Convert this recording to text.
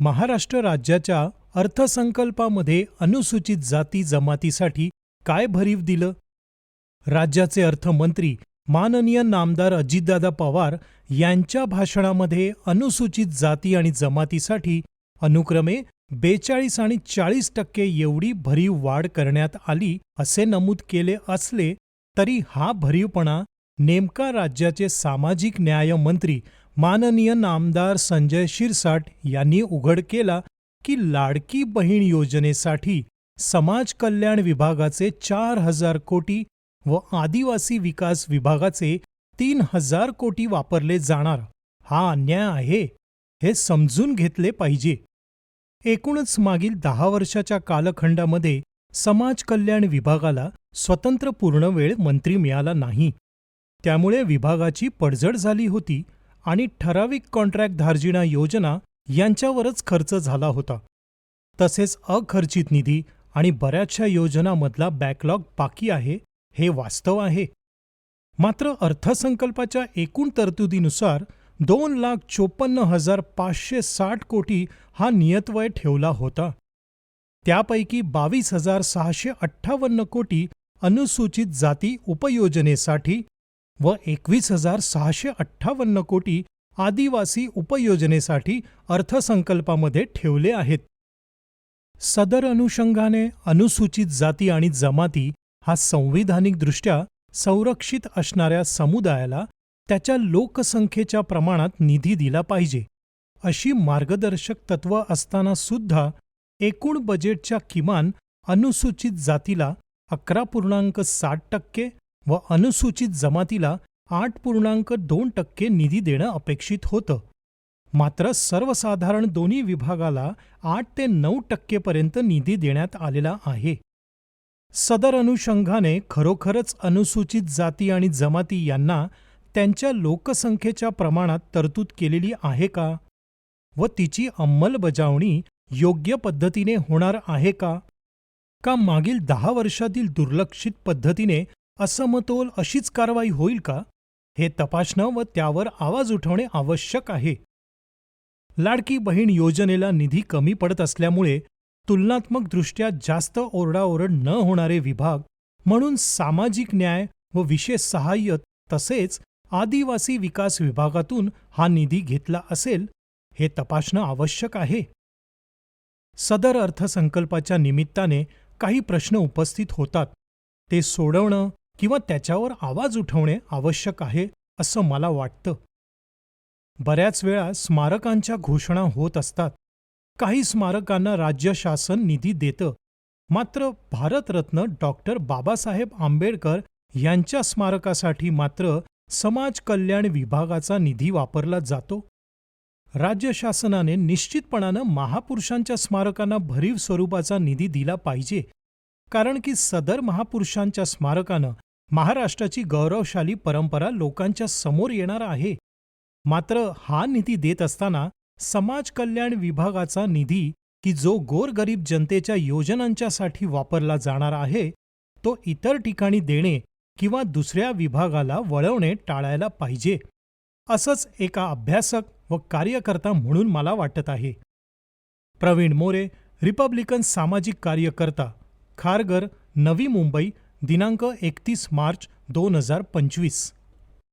महाराष्ट्र राज्याच्या अर्थसंकल्पामध्ये अनुसूचित जाती जमातीसाठी काय भरीव दिलं? राज्याचे अर्थमंत्री माननीय नामदार अजितदादा पवार यांच्या भाषणामध्ये अनुसूचित जाती आणि जमातीसाठी अनुक्रमे बेचाळीस आणि चाळीस टक्के एवढी भरीव वाढ करण्यात आली असे नमूद केले असले तरी हा भरीवपणा नेमका राज्याचे सामाजिक न्याय मंत्री माननीय नामदार संजय शिरसाट यांनी उघड केला की लाडकी बहीण योजनेसाठी समाज कल्याण विभागाचे चार हजार कोटी व आदिवासी विकास विभागाचे तीन हजार कोटी वापरले जाणार. हा अन्याय आहे हे समजून घेतले पाहिजे. एकूणच मागील दहा वर्षाच्या कालखंडामध्ये समाज कल्याण विभागाला स्वतंत्र पूर्णवेळ मंत्री मिळाला नाही. त्यामुळे विभागाची पडझड झाली होती आणि ठराविक कॉन्ट्रॅक्ट धार्जिणा योजना यांच्यावरच खर्च झाला होता. तसेच अखर्चित निधी आणि बऱ्याचशा योजनांमधला बॅकलॉग बाकी आहे हे वास्तव आहे. मात्र अर्थसंकल्पाच्या एकूण तरतुदीनुसार दोन लाख चोपन्न हजार पाचशे साठ कोटी हा नियतवय ठेवला होता. त्यापैकी बावीस हजार सहाशे अठ्ठावन्न कोटी अनुसूचित जाती उपयोजनेसाठी व एकवीस हजार सहाशे अठ्ठावन्न कोटी आदिवासी उपयोजनेसाठी अर्थसंकल्पामध्ये ठेवले आहेत. सदर अनुषंगाने अनुसूचित जाती आणि जमाती हा संविधानिकदृष्ट्या संरक्षित असणाऱ्या समुदायाला त्याच्या लोकसंख्येच्या प्रमाणात निधी दिला पाहिजे. अशी मार्गदर्शक तत्व असताना सुद्धा एकूण बजेटच्या किमान अनुसूचित जातीला अकरा पूर्णांक साठ टक्के व अनुसूचित जमातीला आठ पूर्णांक दोन टक्के निधी देणं अपेक्षित होतं. मात्र सर्वसाधारण दोन्ही विभागाला आठ ते नऊ टक्केपर्यंत निधी देण्यात आलेला आहे. सदर अनुषंगाने खरोखरच अनुसूचित जाती आणि जमाती यांना त्यांच्या लोकसंख्येच्या प्रमाणात तरतूद केलेली आहे का? व तिची अंमलबजावणी योग्य पद्धतीने होणार आहे का? का मागील दहा वर्षातील दुर्लक्षित पद्धतीने असमतोल अशीच कारवाई होईल का? हे तपासणं व त्यावर आवाज उठवणे आवश्यक आहे. लाडकी बहीण योजनेला निधी कमी पडत असल्यामुळे तुलनात्मकदृष्ट्या जास्त ओरडाओरड न होणारे विभाग म्हणून सामाजिक न्याय व विशेष सहाय्य तसेच आदिवासी विकास विभागातून हा निधी घेतला असेल हे तपासणं आवश्यक आहे. सदर अर्थसंकल्पाच्या निमित्ताने काही प्रश्न उपस्थित होतात. ते सोडवणं किंवा त्याच्यावर आवाज उठवणे आवश्यक आहे असं मला वाटतं. बऱ्याच वेळा स्मारकांच्या घोषणा होत असतात. काही स्मारकांना राज्य शासन निधी देतं. मात्र भारतरत्न डॉक्टर बाबासाहेब आंबेडकर यांच्या स्मारकासाठी मात्र समाज कल्याण विभागाचा निधी वापरला जातो. राज्य शासनाने निश्चितपणानं महापुरुषांच्या स्मारकांना भरीव स्वरूपाचा निधी दिला पाहिजे. कारण की सदर महापुरुषांच्या स्मारकानं महाराष्ट्राची गौरवशाली परंपरा लोकांच्या समोर येणार आहे. मात्र हा निधी देत असताना समाज कल्याण विभागाचा निधी की जो गोरगरीब जनतेच्या योजनांच्यासाठी वापरला जाणार आहे तो इतर ठिकाणी देणे किंवा दुसऱ्या विभागाला वळवणे टाळायला पाहिजे असंच एका अभ्यासक व कार्यकर्ता म्हणून मला वाटत आहे. प्रवीण मोरे रिपब्लिकन सामाजिक कार्यकर्ता खारगर नवी मुंबई दिनांक एकतीस मार्च दोन हजार पंचवीस.